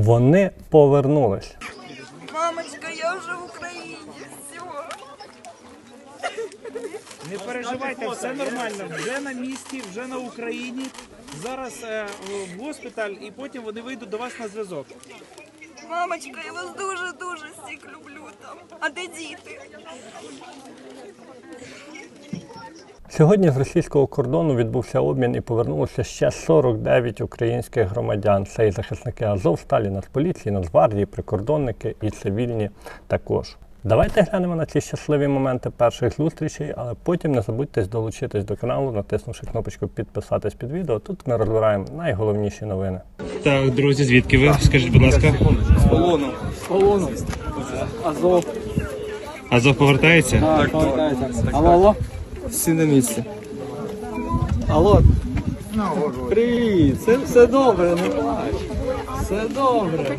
Вони повернулись. Мамочка, я вже в Україні. Все. Не переживайте, все нормально. Вже на місці, вже на Україні. Зараз е, в госпіталь і потім вони вийдуть до вас на зв'язок. Мамочка, я вас дуже-дуже всіх люблю там. А де діти? Сьогодні з російського кордону відбувся обмін і повернулося ще 49 українських громадян. Це і захисники Азов, Сталі, Нацполіції, Нацгвардії, прикордонники і цивільні також. Давайте глянемо на ці щасливі моменти перших зустрічей, але потім не забудьте долучитись до каналу, натиснувши кнопочку підписатись під відео. Тут ми розбираємо найголовніші новини. Так, друзі, звідки ви? Скажіть, будь ласка. з Полону. Азов. Азов повертається? Так, повертається. Алло, алло. Всі на місці. Алло. Привіт, це все добре, не плач. Все добре.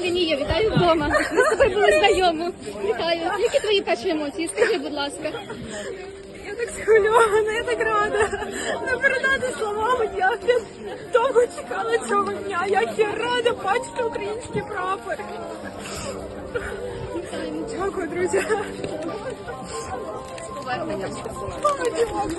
Лінія, вітаю вдома. Ми з тобою були знайомі. Вітаю. Які твої перші емоції? Скажи, будь ласка. Я так схвильована, я так рада. Не передати словами, як я довго чекала цього дня, як я рада бачити український прапор. Дякую, друзі. Мама, дякую.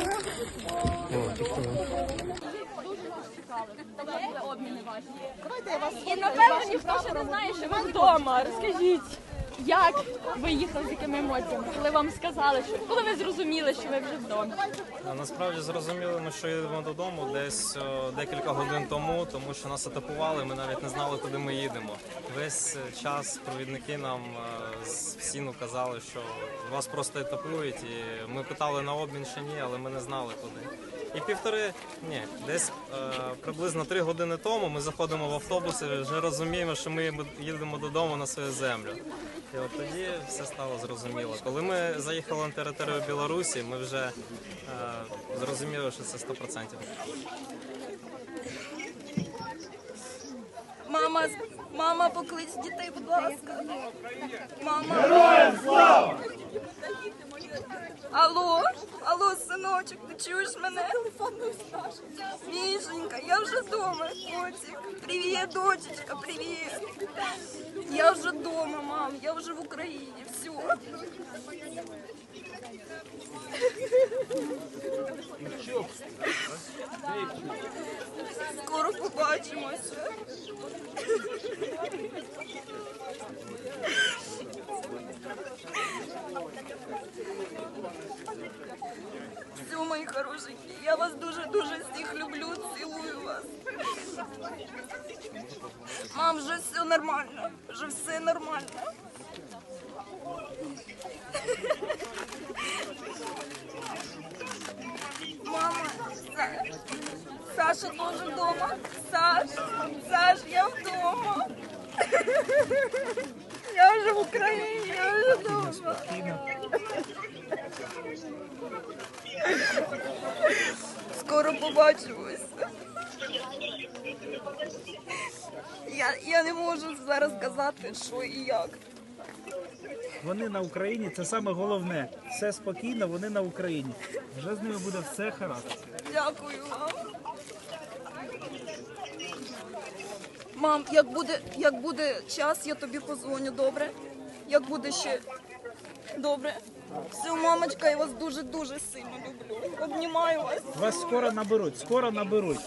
І напевно ніхто ще не знає, що ви вдома. Розкажіть, як ви їхали з якими емоціями, коли вам сказали, що коли ви зрозуміли, що ви вже вдома? А Насправді зрозуміли ми, що їдемо додому десь о, декілька годин тому, тому що нас атакували. Ми навіть не знали, куди ми їдемо. Весь е, час провідники нам е, з ФСІНу казали, що вас просто етапують. І ми питали на обмін чи ні, але ми не знали куди. І півтори, ні, десь е, приблизно три години тому ми заходимо в автобус і вже розуміємо, що ми їдемо додому на свою землю. І от тоді все стало зрозуміло. Коли ми заїхали на територію Білорусі, ми вже е, зрозуміли, що це 100%. Мама, мама, поклич дітей, будь ласка. Мама. Героям слава! Алло, алло, синочок, ти чуєш мене? Мішенька, я вже вдома, котик. Привіт, дочечка, привіт. Я вже вдома, мам, я вже в Україні, все. Скоро побачимося. Все, мої хорошенькі, я вас дуже-дуже всіх люблю, цілую вас. Мам, вже все нормально, вже все нормально. Мама, Са- Саша тоже вдома. Саш, Саш, я вдома. Я вже в Україні, я вже вдома. Скоро побачимось. Я, я не можу зараз сказати, що і як. Вони на Україні, це саме головне. Все спокійно, вони на Україні. Вже з ними буде все гаразд. Дякую вам. Мам, як буде, як буде час, я тобі позвоню, добре? Як буде ще добре? Все, мамочка, я вас дуже-дуже сильно люблю. Обнімаю вас. Вас скоро наберуть, скоро наберуть.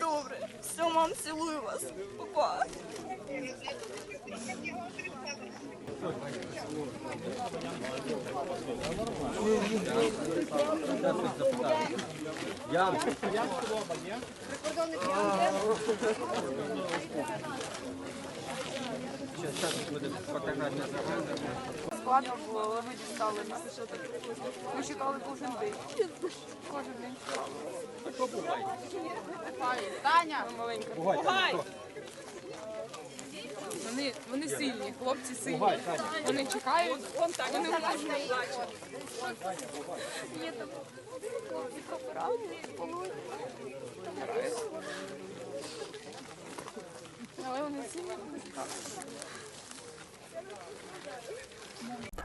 Добре. Все, мам, цілую вас. Папа. Падав, але ви дістали нас. Ми чекали кожен день. Кожен день чекали. Таня! Маленька. Вони, вони сильні, хлопці сильні. Вони чекають, вони можуть. Є там хлопці полують.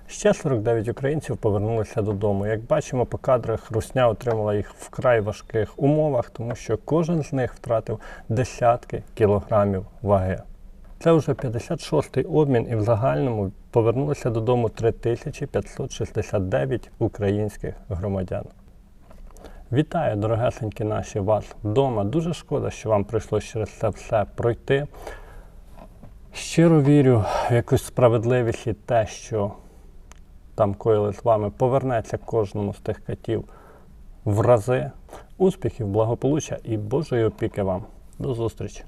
Ще 49 українців повернулися додому. Як бачимо по кадрах, Русня отримала їх в край важких умовах, тому що кожен з них втратив десятки кілограмів ваги. Це вже 56-й обмін, і в загальному повернулося додому 3569 українських громадян. Вітаю, дорогесенькі наші вас вдома. Дуже шкода, що вам прийшлося через це все пройти. Щиро вірю в якусь справедливість і те, що там коїли з вами, повернеться кожному з тих катів в рази. Успіхів, благополуччя і Божої опіки вам. До зустрічі!